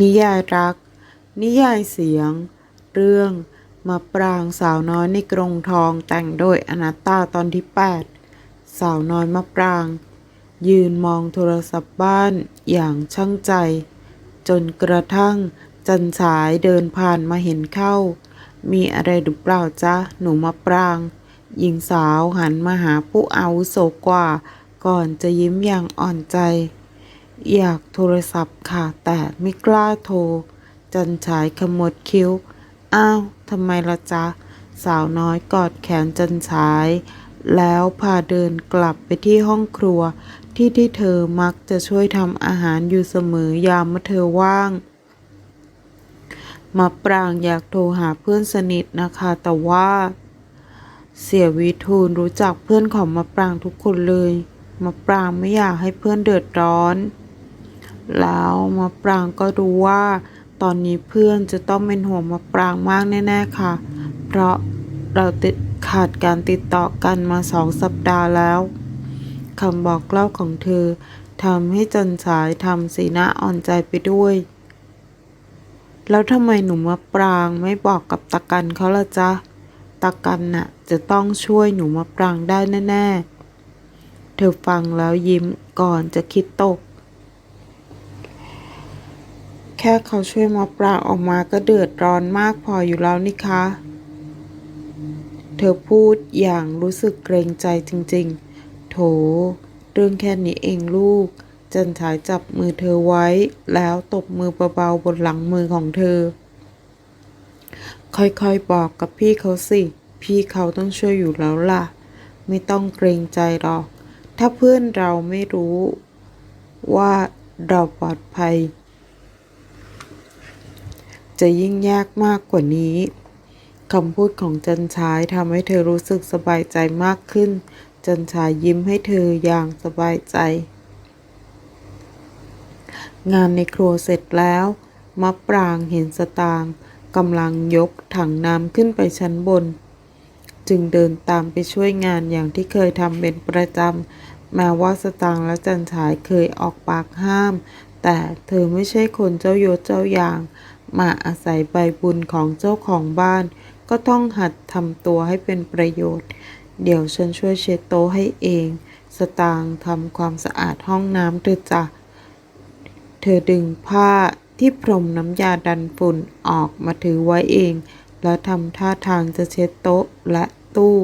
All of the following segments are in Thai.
นิยายรัก นิยายเสียง เรื่องมะปรางสาวน้อยในกรงทองแต่งโดยอนัตตาตอนที่ 8 สาวน้อยมะปราง ยืนมองโทรศัพท์บ้านอย่างช่างใจ จนกระทั่งจันฉายเดินผ่านมาเห็นเข้า มีอะไรหรือเปล่าจ๊ะ หนูมะปราง หญิงสาวหันมาหาผู้อาวุโสกว่า ก่อนจะยิ้มอย่างอ่อนใจ อยากโทรศัพท์ค่ะ แต่ไม่กล้าโทร จันฉายขมวดคิ้ว อ้าวทำไมละจ๊ะ สาวน้อยกอดแขนจันฉาย แล้วพาเดินกลับไปที่ห้องครัว ที่ที่เธอมักจะช่วยทำอาหารอยู่เสมอยามเมื่อเธอว่างมาปรางอยากโทรหาเพื่อนสนิทนะคะ แต่ว่าเสียวิทูลรู้จักเพื่อนของมะปรางทุกคนเลยมะปรางไม่อยากให้เพื่อนเดือดร้อน แล้วมะปรางก็รู้ว่า ตอนนี้เพื่อนจะต้องเป็นห่วงมะปรางมากแน่ๆค่ะ เพราะเราติดขาดการติดต่อกันมาสองสัปดาห์แล้วคำบอกเล่าของเธอทำให้จันสายทำสีหน้าอ่อนใจไปด้วย แล้วทำไมหนูมะปรางไม่บอกกับตะกันเขาล่ะจ๊ะ ตะกันน่ะจะต้องช่วยหนูมะปรางได้แน่ ๆ เธอฟังแล้วยิ้มก่อนจะคิดตก แค่เขาช่วยมะปรางออกมาก็เดือดร้อนมากพออยู่แล้วนี่คะ เธอพูดอย่างรู้สึกเกรงใจจริงๆ โถ เรื่องแค่นี้เองลูก จันทายจับมือเธอไว้ แล้วตบมือเบาๆบนหลังมือของเธอ ค่อยๆบอกกับพี่เขาสิ พี่เขาต้องช่วยอยู่แล้วล่ะ ไม่ต้องเกรงใจหรอก ถ้าเพื่อนเราไม่รู้ว่าเราปลอดภัย จะยิ่งยากมากกว่านี้คำพูดของจันชายทำให้เธอรู้สึกสบายใจมากขึ้น จันชายยิ้มให้เธออย่างสบายใจ งานในครัวเสร็จแล้ว มะปรางเห็นสตางกำลังยกถังน้ำขึ้นไปชั้นบน จึงเดินตามไปช่วยงานอย่างที่เคยทำเป็นประจำแม้ว่าสตางและจันฉายเคยออกปากห้าม แต่เธอไม่ใช่คนเจ้ายศเจ้าอย่าง มาอาศัยใบบุญของเจ้าของบ้าน ก็ต้องหัดทำตัวให้เป็นประโยชน์ เดี๋ยวฉันช่วยเช็ดโต๊ะให้เอง สตางค์ทำความสะอาดห้องน้ำเธอจ้ะเธอดึงผ้าที่พรมน้ำยาดันฝุ่นออกมาถือไว้เอง แล้วทำท่าทางจะเช็ดโต๊ะและตู้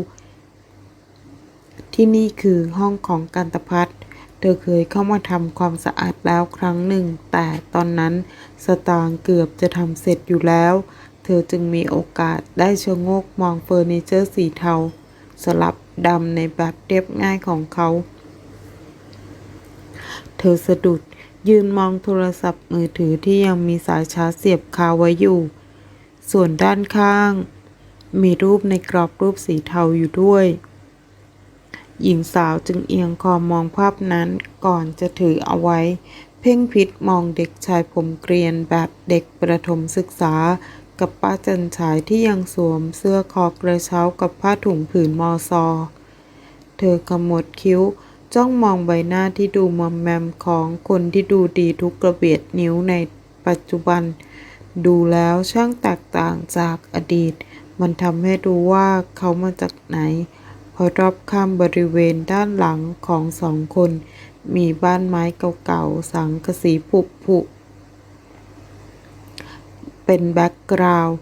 ที่นี่คือห้องของกันตพัฒน์ เธอเคยเข้ามาทำความสะอาดแล้วครั้งหนึ่ง แต่ตอนนั้นสตางค์เกือบจะทำเสร็จอยู่แล้ว เธอจึงมีโอกาสได้ชะโงกมองเฟอร์นิเจอร์สีเทา สลับดำในแบบเรียบง่ายของเขา เธอสะดุดยืนมองโทรศัพท์มือถือที่ยังมีสายชาร์จเสียบคาไว้อยู่ ส่วนด้านข้าง มีรูปในกรอบรูปสีเทาอยู่ด้วย หญิงสาวจึงเอียงคอมองภาพนั้นก่อนจะถือเอาไว้ เพ่งพิษมองเด็กชายผมเกรียนแบบเด็กประถมศึกษา กับป้าจันฉายที่ยังสวมเสื้อคอกระเช้ากับผ้าถุงผืนมอซอ เธอขมดคิ้วจ้องมองใบหน้าที่ดูมอมแมมของคนที่ดูดีทุกกระเบียดนิ้วในปัจจุบัน ดูแล้วช่างแตกต่างจากอดีต มันทำให้รู้ว่าเขามาจากไหน เพราะรอบข้ามบริเวณด้านหลังของสองคน มีบ้านไม้เก่าๆ สังกะสีผุผุๆเป็นแบ็กกราวด์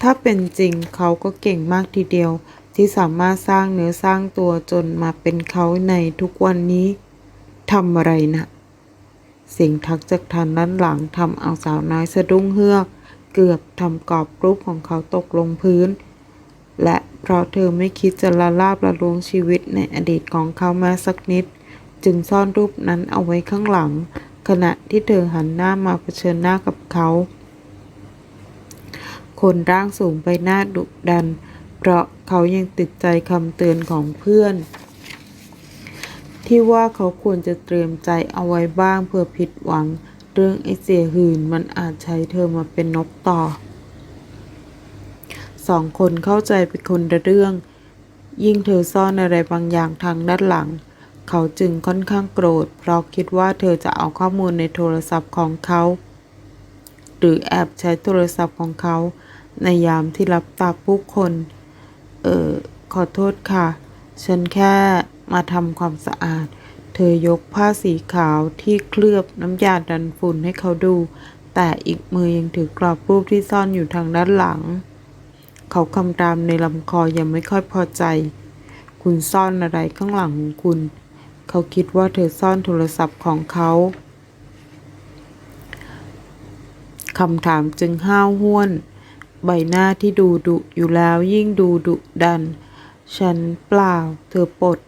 ถ้าเป็นจริงเขาก็เก่งมากทีเดียว ที่สามารถสร้างเนื้อสร้างตัวจนมาเป็นเขาในทุกวันนี้ทำอะไรนะ เสียงทักจากทางด้านหลังทำเอาสาวน้อยสะดุ้งเฮือก เกือบทำกรอบรูปของเขาตกลงพื้น และเพราะเธอไม่คิดจะละลาบละลวงชีวิตในอดีตของเขาแม้สักนิด จึงซ่อนรูปนั้นเอาไว้ข้างหลัง ขณะที่เธอหันหน้ามาเผชิญหน้ากับเขา คนร่างสูงไปหน้าดุดัน เพราะเขายังติดใจคำเตือนของเพื่อน ที่ว่าเขาควรจะเตรียมใจเอาไว้บ้างเพื่อผิดหวัง เรื่องไอเสียหื่นมันอาจใช้เธอมาเป็นนกต่อ สองคนเข้าใจเป็นคนละเรื่อง ยิ่งเธอซ่อนอะไรบางอย่างทางด้านหลัง เขาจึงค่อนข้างโกรธ เพราะคิดว่าเธอจะเอาข้อมูลในโทรศัพท์ของเขา หรือแอบใช้โทรศัพท์ของเขา ในยามที่รับตาผู้คน เออขอโทษค่ะ ฉันแค่มาทำความสะอาด เธอยกผ้าสีขาวที่เคลือบน้ำยาดันฝุ่นให้เขาดู แต่อีกมือยังถือกรอบรูปที่ซ่อนอยู่ทางด้านหลัง เขาคำรามในลำคอยังไม่ค่อยพอใจ คุณซ่อนอะไรข้างหลังของคุณ เขาคิดว่าเธอซ่อนโทรศัพท์ของเขาคำถามจึงห้าวห้วน ใบหน้าที่ดูดุอยู่แล้วยิ่งดูดุดัน ฉันเปล่า เธอปลด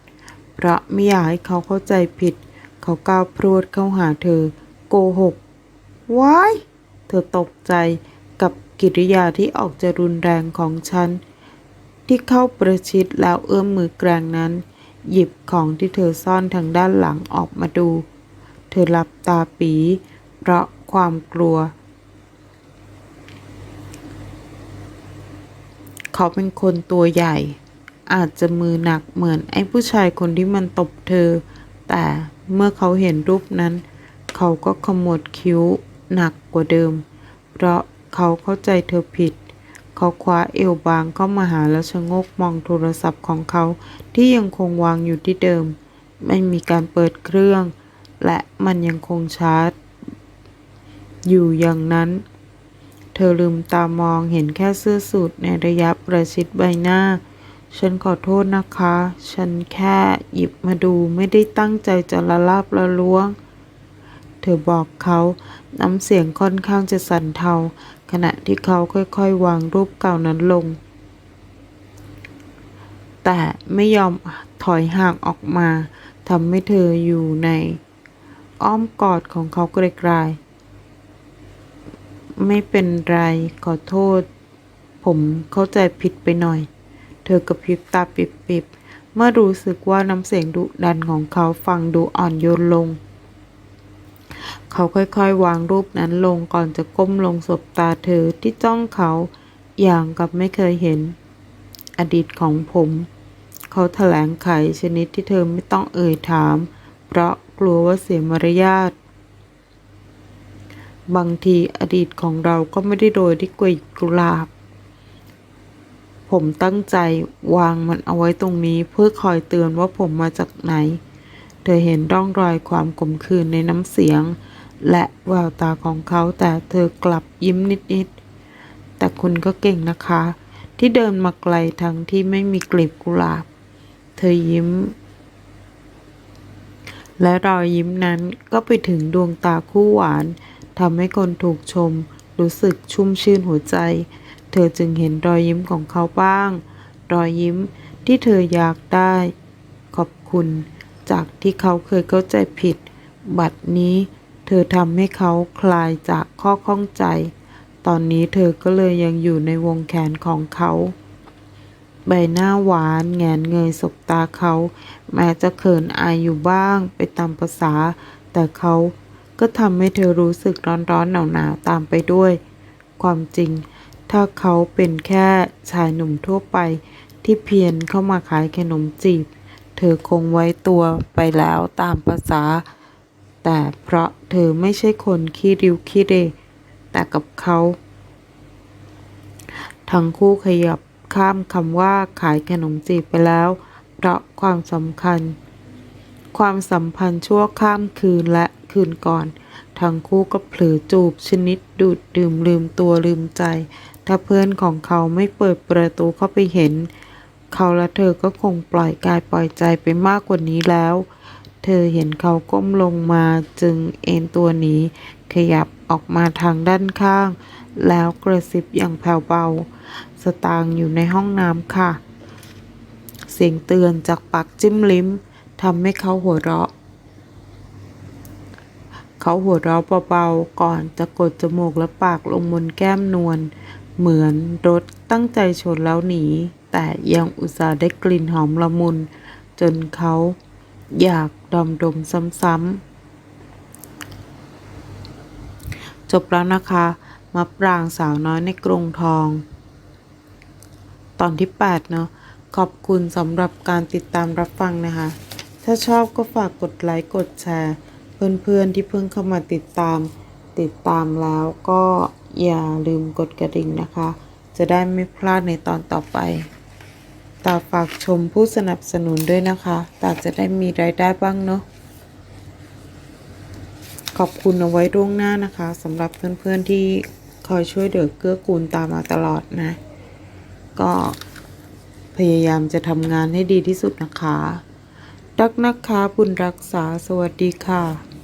เพราะไม่อยากให้เขาเข้าใจผิด เขาก้าวพรวดเข้าหาเธอ โกหก ว้าย เธอตกใจ กิริยาที่ออกจะรุนแรงของฉัน ที่เข้าประชิดแล้วเอื้อมมือแกรงนั้น หยิบของที่เธอซ่อนทางด้านหลังออกมาดู เธอหลับตาปี เพราะความกลัว เขาเป็นคนตัวใหญ่ อาจจะมือหนักเหมือนไอ้ผู้ชายคนที่มันตบเธอ แต่เมื่อเขาเห็นรูปนั้น เขาก็ขมวดคิ้วหนักกว่าเดิม เพราะ เขาเข้าใจเธอผิด เขาคว้าเอวบางเข้ามาหาแล้วชะโงกมองโทรศัพท์ของเขาที่ยังคงวางอยู่ที่เดิม ไม่มีการเปิดเครื่อง และมันยังคงชาร์จ อยู่อย่างนั้น เธอลืมตามองเห็นแค่เสื้อสูทในระยะประชิดใบหน้า ฉันขอโทษนะคะ ฉันแค่หยิบมาดูไม่ได้ตั้งใจจะละลาบละล้วงเธอบอกเขา น้ำเสียงค่อนข้างจะสั่นเทา ขณะที่เขาค่อยๆ วางรูปเก่านั้นลง แต่ไม่ยอมถอยห่างออกมาทำให้เธออยู่ในอ้อมกอดของเขาไกลๆไม่เป็นไรขอโทษ ผมเข้าใจผิดไปหน่อย เธอกระพริบตาปิบๆเมื่อรู้สึกว่าน้ำเสียงดุดันของเขาฟังดูอ่อนโยนลง เขาค่อยๆ วางรูปนั้นลงก่อนจะก้มลงสบตาเธอที่จ้องเขาอย่างกับไม่เคยเห็น อดีตของผม เขาแถลงไขชนิดที่เธอไม่ต้องเอ่ยถาม เพราะกลัวว่าเสียมารยาทบางทีอดีตของเราก็ไม่ได้โรยด้วยกลีบกุหลาบ ผมตั้งใจวางมันเอาไว้ตรงนี้เพื่อคอยเตือนว่าผมมาจากไหน เธอเห็นร่องรอยความขมขื่นในน้ำเสียง และแววตาของเขาแต่เธอกลับยิ้มนิดๆ แต่คุณก็เก่งนะคะ ที่เดินมาไกลทั้งที่ไม่มีกลีบกุหลาบ เธอยิ้ม และรอยยิ้มนั้นก็ไปถึงดวงตาคู่หวานทำให้คนถูกชม รู้สึกชุ่มชื่นหัวใจ เธอจึงเห็นรอยยิ้มของเขาบ้าง รอยยิ้มที่เธออยากได้ ขอบคุณ จากที่เขาเคยเข้าใจผิด บัดนี้ เธอทำให้เขาคลายจากข้อข้องใจ ตอนนี้เธอก็เลยยังอยู่ในวงแขนของเขา ใบหน้าหวานแงนเงยสบตาเขา แม้จะเขินอายอยู่บ้างไปตามภาษา แต่เขาก็ทำให้เธอรู้สึกร้อนๆหนาวๆตามไปด้วย ความจริง ถ้าเขาเป็นแค่ชายหนุ่มทั่วไปที่เพียรเข้ามาขายขนมจีบ เธอคงไว้ตัวไปแล้วตามภาษา แต่เพราะเธอไม่ใช่คนขี้ริ้วขี้เรแต่กับเขา ทั้งคู่ขยับข้ามคำว่าขายขนมจีบไปแล้ว เพราะความสำคัญ ความสัมพันธ์ชั่วข้ามคืนและคืนก่อน ทั้งคู่ก็เผลอจูบชนิดดูดดื่มลืมตัวลืมใจ ถ้าเพื่อนของเขาไม่เปิดประตูเข้าไปเห็น เขาและเธอก็คงปล่อยกายปล่อยใจไปมากกว่านี้แล้ว เธอเห็นเขาก้มลงมาจึงเอนตัวหนีขยับออกมาทางด้านข้าง แล้วกระซิบอย่างแผ่วเบา สตางอยู่ในห้องน้ำค่ะ เสียงเตือนจากปากจิ้มลิ้มทำให้เขาหัวเราะ เขาหัวเราะเบาๆก่อนจะกดจมูกและปากลงบนแก้มนวลเหมือนรถตั้งใจชนแล้วหนี แต่ยังอุตส่าห์ได้กลิ่นหอมละมุน จนเขา อยากดมดมซ้ำๆ จบแล้วนะคะมะปรางสาวน้อยในกรงทอง ตอนที่ 8 เนาะ ขอบคุณสำหรับการติดตามรับฟังนะคะ ถ้าชอบก็ฝากกดไลค์ กดแชร์ เพื่อนๆที่เพิ่งเข้ามาติดตาม ติดตามแล้วก็อย่าลืมกดกระดิ่งนะคะ จะได้ไม่พลาดในตอนต่อไป ตาฝากชมผู้สนับสนุนด้วยนะคะตาจะได้มีรายได้บ้างเนาะ ขอบคุณเอาไว้ล่วงหน้านะคะสำหรับเพื่อนๆที่คอยช่วยเหลือเกื้อกูลตามมาตลอดนะ ก็พยายามจะทำงานให้ดีที่สุดนะคะ รักนะคะบุญรักษาสวัสดีค่ะ